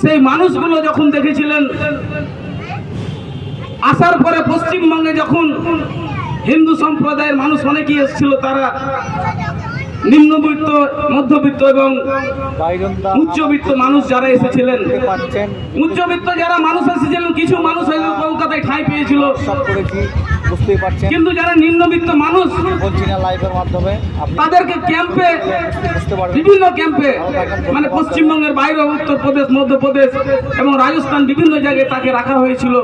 সেই মানুষগুলো যখন দেখেছিলেন আসার পরে পশ্চিমবঙ্গে যখন হিন্দু সম্প্রদায়ের মানুষ অনেকেই এসেছিল তারা নিম্নবিত্ত, মধ্যবিত্ত এবং উচ্চবিত্ত মানুষ যারা এসেছিলেন, উচ্চবিত্ত যারা মানুষ এসেছিলেন, কিছু মানুষ কলকাতায় ঠাঁই পেয়েছিল। বুঝতেই কিন্তু যারা নিম্নবিত্ত মানুষ মাধ্যমে তাদেরকে ক্যাম্পে, বিভিন্ন ক্যাম্পে মানে পশ্চিমবঙ্গের বাইরে, উত্তরপ্রদেশ, মধ্যপ্রদেশ এবং রাজস্থান বিভিন্ন জায়গায় তাকে রাখা হয়েছিল।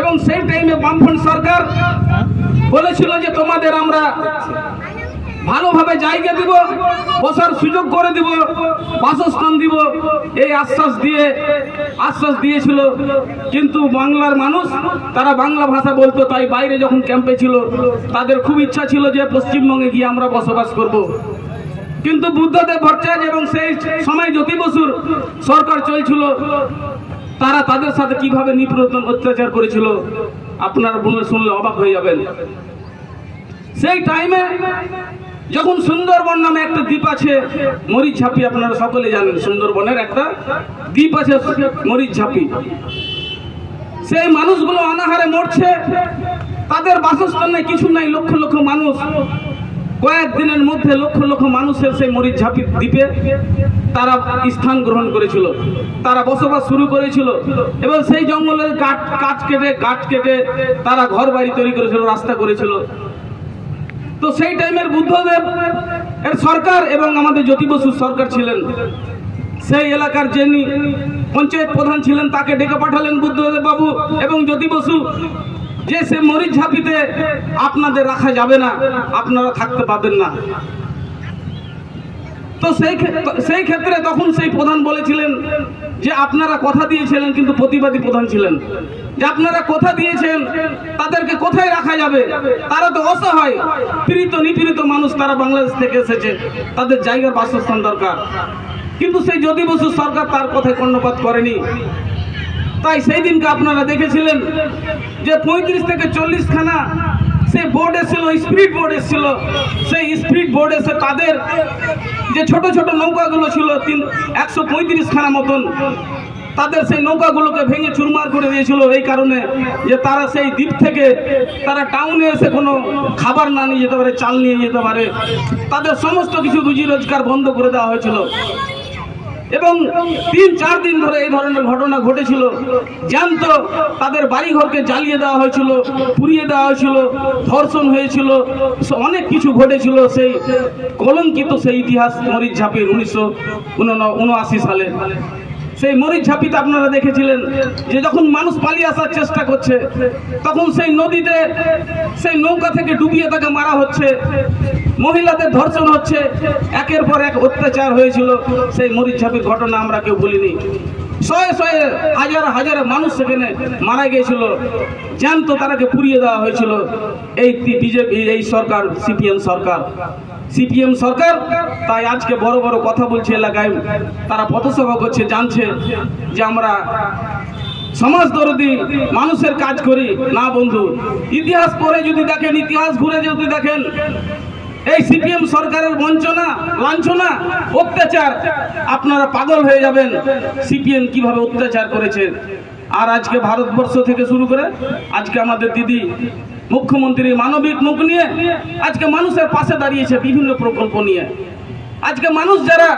এবং সেই টাইমে বামফ্রন্ট সরকার বলেছিল যে তোমাদের আমরা ভালোভাবে জায়গা দিব, বসার সুযোগ করে দিব, বাসস্থান দিব, এই আশ্বাস দিয়ে, আশ্বাস দিয়েছিল কিন্তু বাংলার মানুষ, তারা বাংলা ভাষা বলতো, তাই বাইরে যখন ক্যাম্পে ছিল, তাদের খুব ইচ্ছা ছিল যে পশ্চিমবঙ্গে গিয়ে আমরা বসবাস করব। কিন্তু বুদ্ধদেব ভট্টাচার্য এবং সেই সময় জ্যোতি বসুর সরকার চলছিল, তারা তাদের সাথে কীভাবে নিপীড়ন অত্যাচার করেছিল, আপনারা শুনলে অবাক হয়ে যাবেন সেই টাইমে যখন সুন্দরবন নামে একটা দ্বীপ আছে, মরিচ ঝাপি আপনারা সকলে জানেন, সুন্দরবনের একটা দ্বীপ আছে, মরিচ ঝাপি। সেই মানুষগুলো অনাহারে মরছে, তাদের বাসস্থানে কিছু নাই, লক্ষ লক্ষ মানুষ। কয়েকদিনের মধ্যে লক্ষ লক্ষ মানুষের সেই মরিচ ঝাপি দ্বীপে তারা স্থান গ্রহণ করেছিল, তারা বসবাস শুরু করেছিল, এবং সেই জঙ্গলের কাঠ কাঠ কেটে কাঠ কেটে তারা ঘর বাড়ি তৈরি করেছিল, রাস্তা করেছিল। তো সেই টাইমের বুদ্ধদেব, এর সরকার এবং আমাদের জ্যোতি বসুর সরকার ছিলেন। সেই এলাকার যিনি পঞ্চায়েত প্রধান ছিলেন, তাকে ডেকে পাঠালেন বুদ্ধদেব বাবু এবং জ্যোতি বসু। যে সে মরিচ ঝাঁপিতে আপনাদের রাখা যাবে না, আপনারা থাকতে পারবেন না। তো সেই সেই ক্ষেত্রে তখন সেই প্রধান বলেছিলেন যে আপনারা কথা দিয়েছিলেন কিন্তু প্রতিবাদী প্রধান ছিলেন। যে আপনারা কথা দিয়েছেন, তাদেরকে কোথায় রাখা যাবে? তারা তো অসহায়। পীড়িত, নিপীড়িত মানুষ তারা বাংলাদেশ থেকে এসেছে। তাদের জায়গার বাসস্থান দরকার। কিন্তু সেই জ্যোতি বসু সরকার তার কথায় কর্ণপাত করেনি। তাই সেই দিনকে আপনারা দেখেছিলেন যে পঁয়ত্রিশ থেকে চল্লিশ খানা সেই বোর্ড এসেছিল স্পিড বোর্ড এসেছিল সেই স্পিড বোর্ড এসে তাদের যে ছোট ছোট নৌকাগুলো ছিল, তিন, একশো পঁয়ত্রিশ খানা মতন, তাদের সেই নৌকাগুলোকে ভেঙে চুরমার করে দিয়েছিল। এই কারণে যে তারা সেই দ্বীপ থেকে তারা টাউনে এসে কোনো খাবার না নিয়ে যেতে পারে, চাল নিয়ে যেতে পারে। তাদের সমস্ত কিছু রুজি রোজগার বন্ধ করে দেওয়া হয়েছিল। এবং তিন, চার দিন ধরে এই ধরনের ঘটনা ঘটেছিল। জ্যান্ত তাদের বাড়িঘরকে জ্বালিয়ে দেওয়া হয়েছিল, পুড়িয়ে দেওয়া হয়েছিল, ধর্ষণ হয়েছিল অনেক কিছু ঘটেছিল সেই কলঙ্কিত সেই ইতিহাস মরিচ ঝাঁপের উনিশশো উনআশি সালে। সেই মরিচ ঝাঁপিতে আপনারা দেখেছিলেন, যে যখন মানুষ পালিয়ে আসার চেষ্টা করছে, তখন সেই নদীতে, সেই নৌকা থেকে ডুবিয়ে তাকে মারা হচ্ছে। মহিলাদের ধর্ষণ হচ্ছে। একের পর এক অত্যাচার হয়েছিল। সেই মরিচ ঝাঁপির ঘটনা আমরা কেউ বলিনি। শয়ে শয়ে হাজার হাজার মানুষ সেখানে মারা গিয়েছিল। জ্যান্ত তারাকে পুড়িয়ে দেওয়া হয়েছিল। এই বিজেপি, এই সরকার, সিপিএম সরকার। সিপিএম সরকার, তাই আজকে বড় বড় কথা বলছে এলাকায়। তারা পথসভা করছে, জানছে যে আমরা সমাজ দরদি, মানুষের কাজ করি। না বন্ধু, ইতিহাস পড়ে যদি দেখেন, ইতিহাস ঘুরে যদি দেখেন, এই সিপিএম সরকারের বঞ্চনা, লাঞ্ছনা, অত্যাচার, আপনারা পাগল হয়ে যাবেন। সিপিএম কীভাবে অত্যাচার করেছে? আর আজকে ভারতবর্ষ থেকে শুরু করে, আজকে আমাদের দিদি মুখ্যমন্ত্রী মানবিক মুখ নিয়ে আজকে মানুষের পাশে দাঁড়িয়েছে বিভিন্ন প্রকল্প নিয়ে। আজকে মানুষ যারা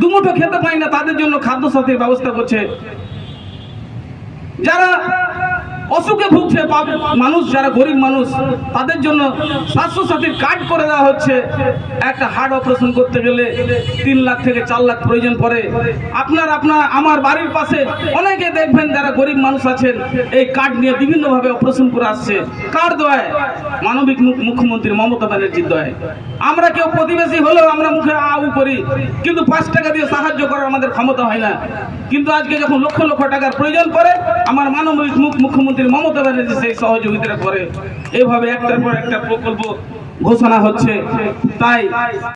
দুমুঠো খেতে পায় না, তাদের জন্য খাদ্য সাথীর ব্যবস্থা করছে। যারা অসুখে ভুগছে মানুষ, যারা গরিব মানুষ, তাদের জন্য স্বাস্থ্য সাথীর কার্ড করে দেওয়া হচ্ছে। একটা হার্ট অপারেশন করতে গেলে তিন লাখ থেকে চার লাখ প্রয়োজন পড়ে। আপনার আপনার, আমার বাড়ির পাশে অনেকে দেখবেন যারা গরিব মানুষ আছেন, এই কার্ড নিয়ে বিভিন্নভাবে অপারেশন করে আসছে। কার দয় মানবিক মুখ- মুখ্যমন্ত্রী মমতা ব্যানার্জির দয় আমরা কেউ প্রতিবেশী হলেও আমরা মুখে আউ করি, কিন্তু পাঁচ টাকা দিয়ে সাহায্য করার আমাদের ক্ষমতা হয় না। কিন্তু আজকে যখন লক্ষ লক্ষ টাকার প্রয়োজন পড়ে, আমার মানবিক মুখ- মুখ্যমন্ত্রী মমতা ব্যানার্জি সেই সহযোগিতা করে। এভাবে একটার পর একটা প্রকল্প ঘোষণা হচ্ছে। তাই